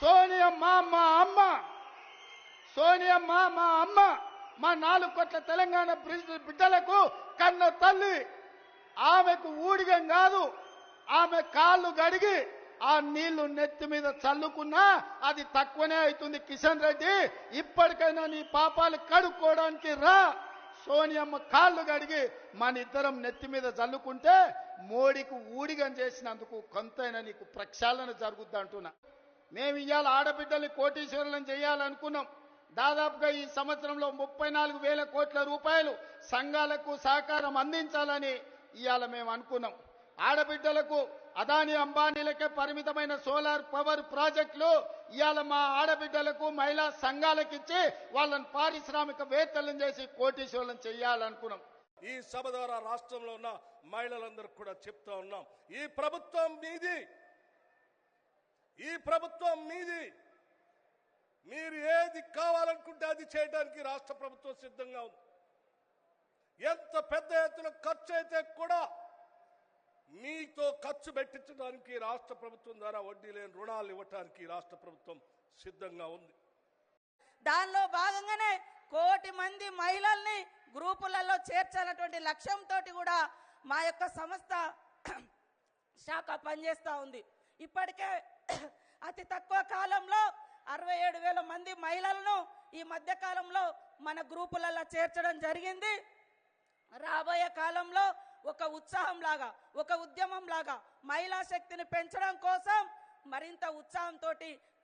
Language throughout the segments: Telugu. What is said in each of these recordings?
సోనియమ్మ మా అమ్మ. సోనియమ్మ మా అమ్మ. మా నాలుగు కోట్ల తెలంగాణ బిడ్డలకు కన్న తల్లి. ఆమెకు ఊడిగం కాదు. ఆమె కాళ్ళు గడిగి ఆ నీళ్ళు నెత్తి మీద చల్లుకున్నా అది తక్కువనే అవుతుంది కిషన్ రెడ్డి. ఇప్పటికైనా నీ పాపాలు కడుక్కోవడానికి రా. సోనియమ్మ కాళ్ళు గడిగి మన ఇద్దరం నెత్తి మీద చల్లుకుంటే మోడీకి ఊడిగం చేసినందుకు కొంతైనా నీకు ప్రక్షాళన జరుగుద్ది అంటున్నా మేము ఇవాళ ఆడబిడ్డల్ని కోటీశ్వరులను చేయాలనుకున్నాం. దాదాపుగా ఈ సంవత్సరంలో ముప్పై నాలుగు వేల కోట్ల రూపాయలు సంఘాలకు సహకారం అందించాలని ఇవాళ మేము అనుకున్నాం. ఆడబిడ్డలకు అదాని అంబానీలకే పరిమితమైన సోలార్ పవర్ ప్రాజెక్టులు ఇవాళ మా ఆడబిడ్డలకు మహిళా సంఘాలకు ఇచ్చి వాళ్ళని పారిశ్రామికవేత్తలను చేసి కోటీశ్వరులను చేయాలనుకున్నాం. ఈ సభ ద్వారా రాష్ట్రంలో ఉన్న మహిళలందరికీ కూడా చెప్తా ఉన్నాం. ఈ ప్రభుత్వం మీది. ఈ ప్రభుత్వం మీది. మీరు ఏది కావాలనుకుంటే అది చేయడానికి రాష్ట్ర ప్రభుత్వం సిద్ధంగా ఉంది. ఎంత పెద్ద ఎత్తున ఖర్చు అయితే కూడా మీతో ఖర్చు పెట్టించడానికి రాష్ట్ర ప్రభుత్వం ద్వారా వడ్డీ లేని రుణాలు ఇవ్వడానికి రాష్ట్ర ప్రభుత్వం సిద్ధంగా ఉంది. దానిలో భాగంగానే కోటి మంది మహిళల్ని గ్రూపులలో చేర్చాలన్నటువంటి లక్ష్యంతో కూడా మా యొక్క సంస్థ శాఖ పనిచేస్తూ ఉంది. ఇప్పటికే అతి తక్కువ కాలంలో అరవై ఏడు వేల మంది మహిళలను ఈ మధ్య కాలంలో మన గ్రూపులలో చేర్చడం జరిగింది. రాబోయే కాలంలో ఒక ఉత్సాహం లాగా ఒక ఉద్యమం లాగా మహిళా శక్తిని పెంచడం కోసం మరింత ఉత్సాహంతో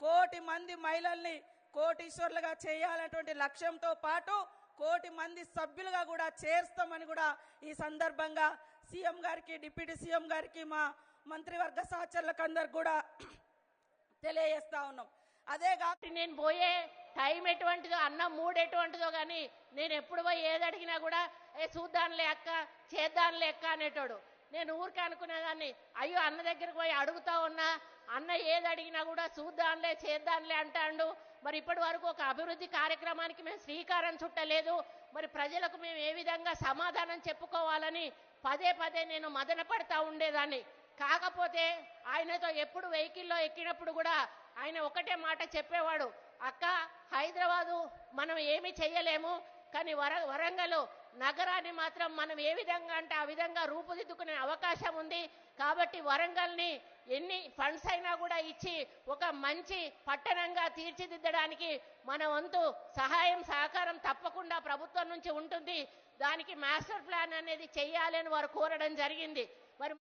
కోటి మంది మహిళల్ని కోటీశ్వర్లుగా చేయాలనేటువంటి లక్ష్యంతో పాటు కోటి మంది సభ్యులుగా కూడా చేర్స్తామని కూడా ఈ సందర్భంగా సీఎం గారికి డిప్యూటీ సీఎం గారికి మా మంత్రివర్గ సహచరులకు అందరు కూడా తెలియజేస్తా ఉన్నాం. అదే కాబట్టి నేను పోయే టైం ఎటువంటిదో అన్న మూడు ఎటువంటిదో కానీ నేను ఎప్పుడు పోయి ఏది అడిగినా కూడా ఏ చూద్దాంలే అక్క చేద్దాంలే అక్క అనేటోడు. నేను ఊరికే అనుకునేదాన్ని అయ్యో అన్న దగ్గరికి పోయి అడుగుతా ఉన్నా అన్న ఏది అడిగినా కూడా చూద్దాంలే చేద్దాంలే అంటాడు. మరి ఇప్పటి వరకు ఒక అభివృద్ధి కార్యక్రమానికి మేము శ్రీకారం చుట్టలేదు. మరి ప్రజలకు మేము ఏ విధంగా సమాధానం చెప్పుకోవాలని పదే పదే నేను మదన పడతా ఉండేదాన్ని. కాకపోతే ఆయనతో ఎప్పుడు వెహికల్లో ఎక్కినప్పుడు కూడా ఆయన ఒకటే మాట చెప్పేవాడు. అక్క హైదరాబాదు మనం ఏమి చెయ్యలేము కానీ వర వరంగల్ నగరాన్ని మాత్రం మనం ఏ విధంగా అంటే ఆ విధంగా రూపుదిద్దుకునే అవకాశం ఉంది. కాబట్టి వరంగల్ని ఎన్ని ఫండ్స్ అయినా కూడా ఇచ్చి ఒక మంచి పట్టణంగా తీర్చిదిద్దడానికి మన వంతు సహాయం సహకారం తప్పకుండా ప్రభుత్వం నుంచి ఉంటుంది. దానికి మాస్టర్ ప్లాన్ అనేది చేయాలని వారు కోరడం జరిగింది. మరి